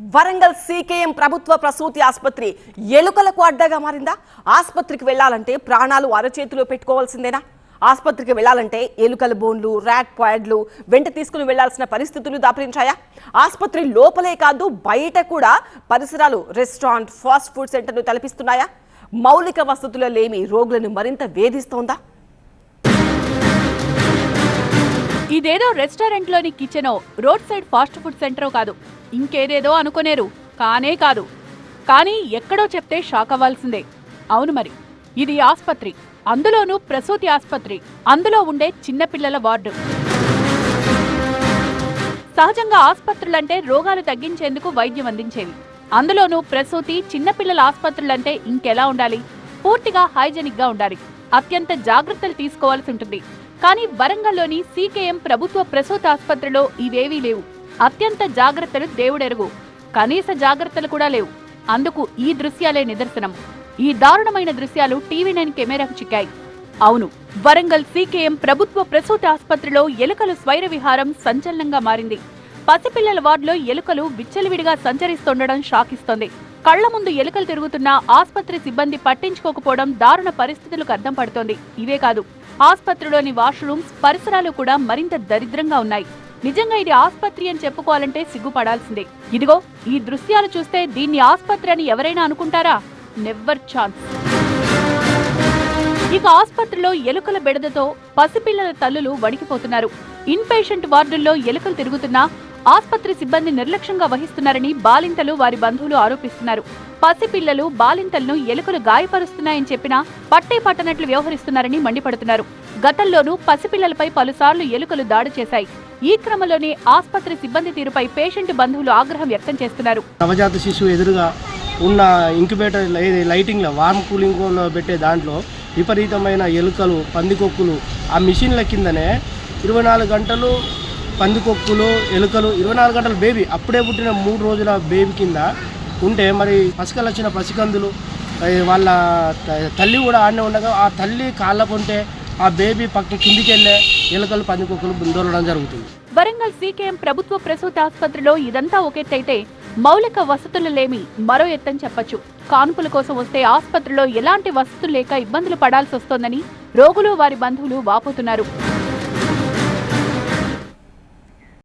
Warangal CKM ప్రభుత్వ ప్రసూతి ఆసుపత్రి ఎలుకలకు అడ్డగా మారిందా? ఆసుపత్రికి వెళ్ళాలంటే ప్రాణాలు అరచేతిలో పెట్టుకోవాల్సిందేనా? ఆసుపత్రికి వెళ్ళాలంటే ఎలుకల బోన్లు ర్యాట్ పాడ్లు వెంట తీసుకుని వెళ్ళాల్సిన పరిస్థితులు దాపరించాయా? ఆసుపత్రి లోపలే కాదు బయట కూడా పరిసరాలు రెస్టారెంట్ ఫాస్ట్ ఫుడ్ సెంటర్లు తలపిస్తున్నాయా? మౌలిక వసతులు లేమి రోగులను మరింత వేధిస్తోందా? ఇదేదో రెస్టారెంట్లోని కిచెనో రోడ్ సైడ్ ఫాస్ట్ ఫుడ్ సెంటరో కాదు. ఇంకేదేదో అనుకునేరు. కానే కాదు. కానీ ఎక్కడో చెప్తే షాక్ అవ్వాల్సిందే. అవును మరి. ఇది ఆస్పత్రి. అందులోనూ ప్రసూతి ఆస్పత్రి. అందులో ఉండే చిన్నపిల్లల వార్డు. సహజంగా ఆస్పత్రులంటే రోగాలు తగ్గించేందుకు వైద్యం అందించేవి. అందులోనూ ప్రసూతి చిన్నపిల్లల ఆస్పత్రులంటే ఇంకెలా ఉండాలి? పూర్తిగా హైజెనిక్గా ఉండాలి. అత్యంత జాగ్రత్తలు తీసుకోవాల్సి ఉంటుంది. కానీ వరంగల్లోని సీకేఎం ప్రభుత్వ ప్రసూతి ఆసుపత్రిలో ఇవేవీ లేవు. అత్యంత జాగ్రత్తలు దేవుడెరుగు. కనీస జాగ్రత్తలు కూడా లేవు. అందుకు ఈ దృశ్యాలే నిదర్శనం. ఈ దారుణమైన దృశ్యాలు టీవీ నైన్ కెమెరాకు చిక్కాయి. అవును వరంగల్ సీకేఎం ప్రభుత్వ ప్రసూతి ఆసుపత్రిలో ఎలుకలు స్వైర విహారం సంచలనంగా మారింది. పసిపిల్లల వార్డులో ఎలుకలు విచ్చలవిడిగా సంచరిస్తుండడం షాకిస్తోంది. కళ్ళ ముందు ఎలుకలు తిరుగుతున్న ఆసుపత్రి సిబ్బంది పట్టించుకోకపోవడం దారుణ పరిస్థితులకు అర్థం పడుతోంది. ఇవే కాదు ఆసుపత్రిలోని వాష్రూమ్స్ పరిసరాలు కూడా మరింత దరిద్రంగా ఉన్నాయి. నిజంగా ఇది ఆసుపత్రి అని చెప్పుకోవాలంటే సిగ్గుపడాల్సిందే. ఇదిగో ఈ దృశ్యాలు చూస్తే దీన్ని ఆసుపత్రి అని ఎవరైనా అనుకుంటారా? Never chance. ఇక ఆసుపత్రిలో ఎలుకల బెడదతో పసిపిల్లల తల్లులు వణికిపోతున్నారు. ఇన్ పేషెంట్ వార్డుల్లో ఎలుకలు తిరుగుతున్నా ఆసుపత్రి సిబ్బంది నిర్లక్ష్యంగా వహిస్తున్నారని బాలింతలు వారి బంధువులు ఆరోపిస్తున్నారు. పసిపిల్లలు బాలింతలను ఎలుకలు గాయపరుస్తున్నాయని చెప్పినా పట్టే పట్టనట్లు వ్యవహరిస్తున్నారని మండిపడుతున్నారు. గతంలోనూ పసిపిల్లలపై పలుసార్లు ఎలుకలు దాడి చేశాయి. ఈ క్రమంలోనే ఆసుపత్రి సిబ్బంది తీరుపై పేషెంట్ బంధువులు ఆగ్రహం వ్యక్తం చేస్తున్నారు. నవజాత శిశువు ఎదురుగా ఉన్న ఇంక్యుబేటర్ లైటింగ్లో వార్మ్ కూలింగ్లో పెట్టే దాంట్లో విపరీతమైన ఎలుకలు పందికొక్కులు ఆ మిషన్ల కిందనే ఇరవై నాలుగు గంటలు పందికొక్కులు ఎలుకలు ఇరవై నాలుగు గంటల బేబీ అప్పుడే పుట్టిన మూడు రోజుల బేబీ కింద ఉంటే మరి పసికలు వచ్చిన పసికందులు వాళ్ళ తల్లి కూడా ఆడనే ఉండగా ఆ తల్లి కాళ్ళ కొంటే ఆ బేబీ పక్క కిందికి వెళ్ళే ఎలుకలు పందికొక్కలు దొరకడం జరుగుతుంది. వరంగల్ సీకేఎం ప్రభుత్వ ప్రసూతి ఆసుపత్రిలో ఇదంతా ఒకెత్తైతే మౌలిక వసతులు లేమి మరో ఎత్తని చెప్పొచ్చు. కానుపుల కోసం వస్తే ఆసుపత్రిలో ఎలాంటి వసతులు లేక ఇబ్బందులు పడాల్సి వస్తోందని రోగులు వారి బంధువులు వాపోతున్నారు.